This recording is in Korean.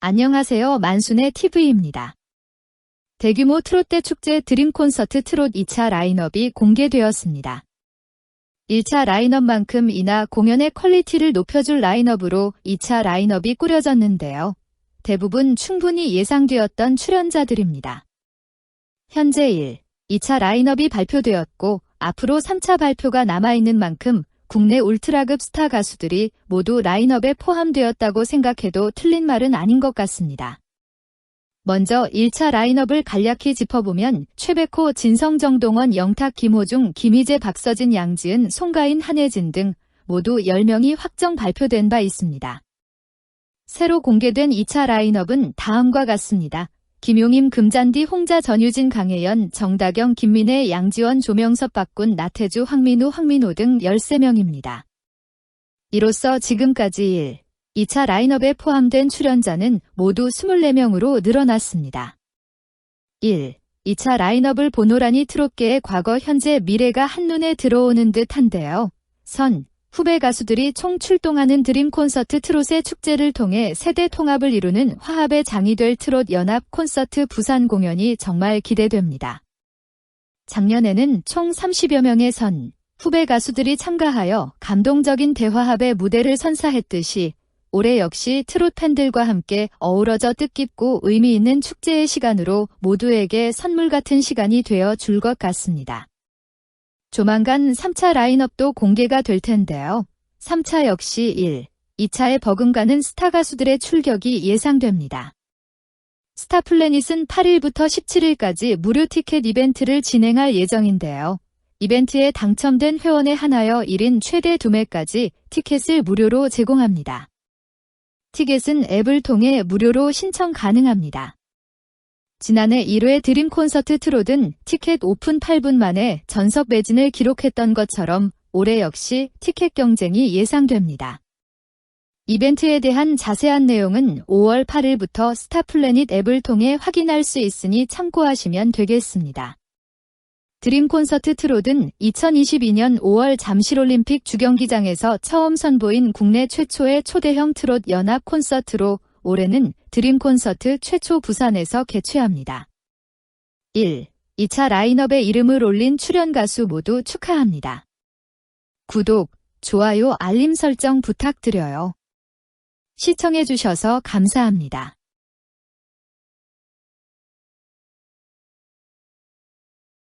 안녕하세요. 만순의 TV입니다. 대규모 트롯대 축제 드림 콘서트 트롯 2차 라인업이 공개되었습니다. 1차 라인업만큼 이나 공연의 퀄리티를 높여줄 라인업으로 2차 라인업이 꾸려졌는데요. 대부분 충분히 예상되었던 출연자들입니다. 현재 1, 2차 라인업이 발표되었고 앞으로 3차 발표가 남아있는 만큼 국내 울트라급 스타 가수들이 모두 라인업에 포함되었다고 생각해도 틀린 말은 아닌 것 같습니다. 먼저 1차 라인업을 간략히 짚어보면 최백호, 진성, 정동원, 영탁, 김호중, 김희재, 박서진, 양지은, 송가인, 한혜진 등 모두 10명이 확정 발표된 바 있습니다. 새로 공개된 2차 라인업은 다음과 같습니다. 김용임, 금잔디, 홍자, 전유진, 강혜연, 정다경, 김민혜, 양지원, 조명섭, 박군, 나태주, 황민우, 황민호 등 13명입니다. 이로써 지금까지 1, 2차 라인업에 포함된 출연자는 모두 24명으로 늘어났습니다. 1. 2차 라인업을 보노라니 트롯계의 과거, 현재, 미래가 한눈에 들어오는 듯 한데요. 선, 후배 가수들이 총 출동하는 드림 콘서트 트롯의 축제를 통해 세대 통합을 이루는 화합의 장이 될 트롯 연합 콘서트 부산 공연이 정말 기대됩니다. 작년에는 총 30여 명의 선, 후배 가수들이 참가하여 감동적인 대화합의 무대를 선사했듯이 올해 역시 트롯 팬들과 함께 어우러져 뜻깊고 의미 있는 축제의 시간으로 모두에게 선물 같은 시간이 되어 줄 것 같습니다. 조만간 3차 라인업도 공개가 될 텐데요. 3차 역시 1, 2차에 버금가는 스타 가수들의 출격이 예상됩니다. 스타플래닛은 8일부터 17일까지 무료 티켓 이벤트를 진행할 예정인데요. 이벤트에 당첨된 회원에 한하여 1인 최대 2매까지 티켓을 무료로 제공합니다. 티켓은 앱을 통해 무료로 신청 가능합니다. 지난해 1회 드림 콘서트 트롯은 티켓 오픈 8분 만에 전석 매진을 기록했던 것처럼 올해 역시 티켓 경쟁이 예상됩니다. 이벤트에 대한 자세한 내용은 5월 8일부터 스타플래닛 앱을 통해 확인할 수 있으니 참고하시면 되겠습니다. 드림 콘서트 트롯은 2022년 5월 잠실올림픽 주경기장에서 처음 선보인 국내 최초의 초대형 트롯 연합 콘서트로 올해는 드림 콘서트 최초 부산에서 개최합니다. 1. 2차 라인업에 이름을 올린 출연 가수 모두 축하합니다. 구독, 좋아요, 알림 설정 부탁드려요. 시청해주셔서 감사합니다.